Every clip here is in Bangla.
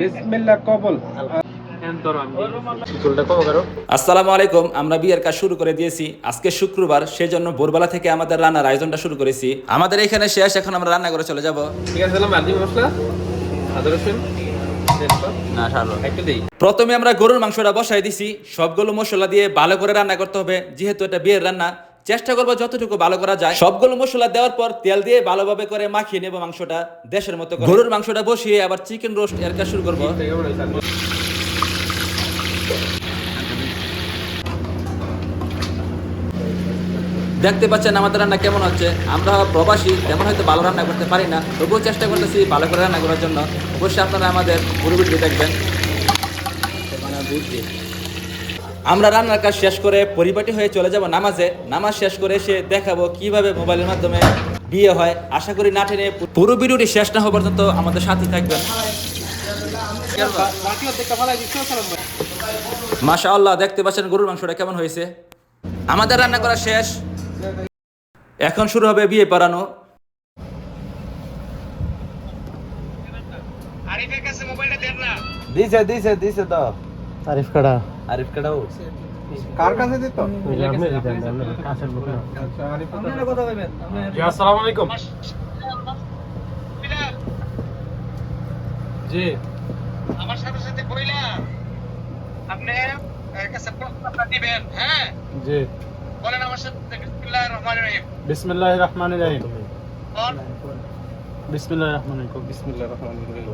বিসমিল্লাহ কবল। আসসালামু আলাইকুম আমরা বিয়ের কাজ শুরু করে দিয়েছি। আজকে শুক্রবার সেজন্য ভোরবেলা থেকে আমাদের রান্নার আয়োজনটা শুরু করেছি। আমাদের এখানে শেষ এখন আমরা রান্না করে চলে যাব। ঠিক আছে মশলা আদা রসুন একটু দেই। প্রথমে আমরা গরুর মাংসটা বসাই দিছি। সবগুলো মশলা দিয়ে ভালো করে রান্না করতে হবে। যেহেতু এটা বিয়ের রান্না চেষ্টা করব যতটুকু ভালো করা যায়। সবগুলো মশলা দেওয়ার পর তেল দিয়ে ভালোভাবে করে মাখিয়ে নেব মাংসটা, দেশের মতো। গরুর মাংসটা বসিয়ে আবার চিকেন রোস্ট এর কাজ শুরু করব? দেখতে পাচ্ছেন আমাদের রান্না কেমন হচ্ছে? আমরা প্রবাসী, তেমন হয়তো ভালো রান্না করতে পারি না। তবুও চেষ্টা করতেছি ভালো করে রান্না করার জন্য। অবশ্যই আপনারা আমাদের পুরো ভিডিও দেখবেন। আমরা রান্নার কাজ শেষ করে পরিপাটি হয়ে চলে যাব নামাজে। নামাজ শেষ করে এসে দেখাবো কীভাবে মোবাইলের মাধ্যমে বিয়ে হয়। আশা করি না টেনে পুরো ভিডিওটি শেষ না হওয়া পর্যন্ত আমাদের সাথে থাকবেন। মাশা আল্লাহ দেখতে পাচ্ছেন গরুর মাংসটা কেমন হয়েছে? আমাদের রান্না করা শেষ। এখন শুরু হবে বিয়ে পড়ানো। দিছে দিছে দিছে তো। তারিফ কাটা আরিফ কাটাও কার কাছে দিত? কাছের লোক আচ্ছা আরিফ আপনারা কথা কইবেন জি আসসালামু আলাইকুম। জি। আমার সাথে সাথে কইলা আপনি কাছে প্রস্তাবটা দিবেন হ্যাঁ? জি। বলেন আমার সাথে। বিসমিল্লাহির রহমানির রহিম। বিসমিল্লাহির রহমানির রহিম। বিসমিল্লাহির রহমানির রহিম। বিসমিল্লাহির রহমানির রহিম।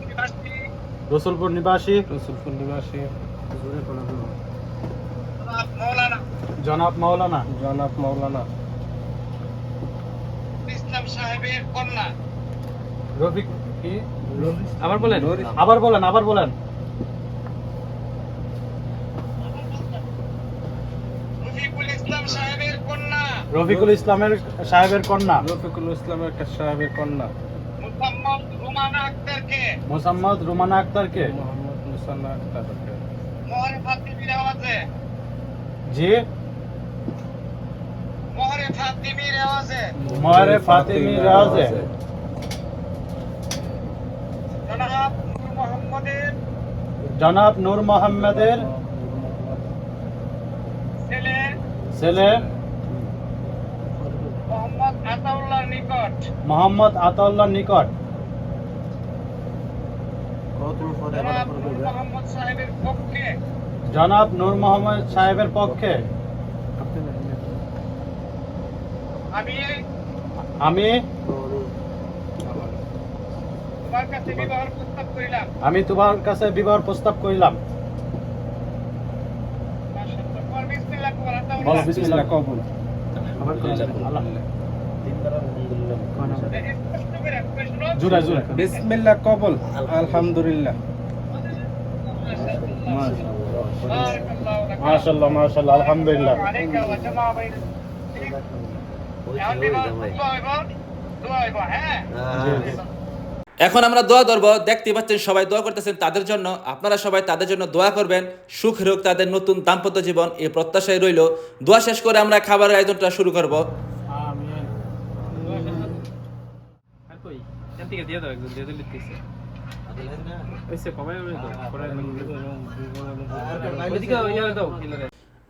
ইউনিভার্সিটি রসুলপুর নিবাসী। রসুলপুর নিবাসী। জনাব মাওলানা। জনাব মাওলানা। ইসলাম সাহেবের কন্যা। রফিক কি? আবার বলেন। আবার বলেন আবার বলেন। রফিকুল ইসলাম সাহেবের কন্যা। রফিকুল ইসলামের সাহেবের কন্যা। রফিকুল ইসলামের সাহেবের কন্যা। রুমানা আক্তারকে। মোসাম্মদ রুমানা আক্তারকে? মোহাম্মদ মুসান্না আক্তারকে। মোহরে ফাতিমির আওয়াজে। জি? মোহরে ফাতিমির আওয়াজে। মহারে ফাতিমি রাজে জনাব নূর মোহাম্মদের জনাব নূর মোহাম্মদের ছেলে ছেলে মোহাম্মদ আতাউল্লাহর নিকট। মোহাম্মদ আতাউল্লাহ নিকট। জনাব নূর মোহাম্মদ সাহেবের পক্ষে। জনাব নূর মোহাম্মদ সাহেবের পক্ষে। আমি আমি তোমার কাছে বিবাহের প্রস্তাব করিলাম। আমি তোমার কাছে বিবাহ প্রস্তাব করিলাম। তোমার বিসমিল্লাহ কবুল। আতাউল্লাহ। কবুল আল্লাহ। বিসমিল্লাহ কবুল আলহামদুলিল্লাহ। মাশাআল্লাহ। মাশাআল্লাহ আলহামদুলিল্লাহ। এখন আমরা দোয়া ধরবো দেখতে পাচ্ছেন সবাই দোয়া করতেছেন তাদের জন্য আপনারা সবাই তাদের জন্য দোয়া করবেন সুখ হোক তাদের নতুন দাম্পত্য জীবন এই প্রত্যাশায় রইল। দোয়া শেষ করে আমরা খাবারের আয়োজনটা শুরু করব আমিন আর কই এখান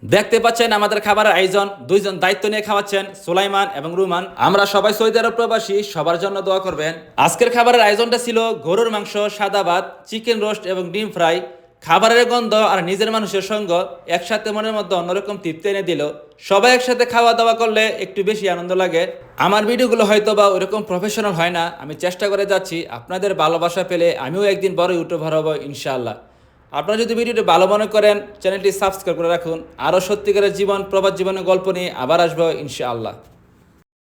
দেখতে পাচ্ছেন আমাদের খাবারের আয়োজন। দুইজন দায়িত্ব নিয়ে খাওয়াচ্ছেন সুলাইমান এবং রুমান। আমরা সবাই সৌদি আরব প্রবাসী, সবার জন্য দোয়া করবেন। আজকের খাবারের আয়োজনটা ছিল গরুর মাংস, সাদা ভাত, চিকেন রোস্ট এবং ডিম ফ্রাই। খাবারের গন্ধ আর নিজের মানুষের সঙ্গ একসাথে মনের মধ্যে অন্যরকম তৃপ্তি এনে দিল। সবাই একসাথে খাওয়া দাওয়া করলে একটু বেশি আনন্দ লাগে। আমার ভিডিওগুলো হয়তো বা ওইরকম প্রফেশনাল হয় না। আমি চেষ্টা করে যাচ্ছি। আপনাদের ভালোবাসা পেলে আমিও একদিন বড় ইউটিউবার হব, ইনশাআল্লাহ। আপনারা যদি ভিডিওটি ভালো মনে করেন, চ্যানেলটি সাবস্ক্রাইব করে রাখুন। আরও সত্যিকারের জীবন প্রবাদ জীবনের গল্প নিয়ে আবার আসব, ইনশাআল্লাহ।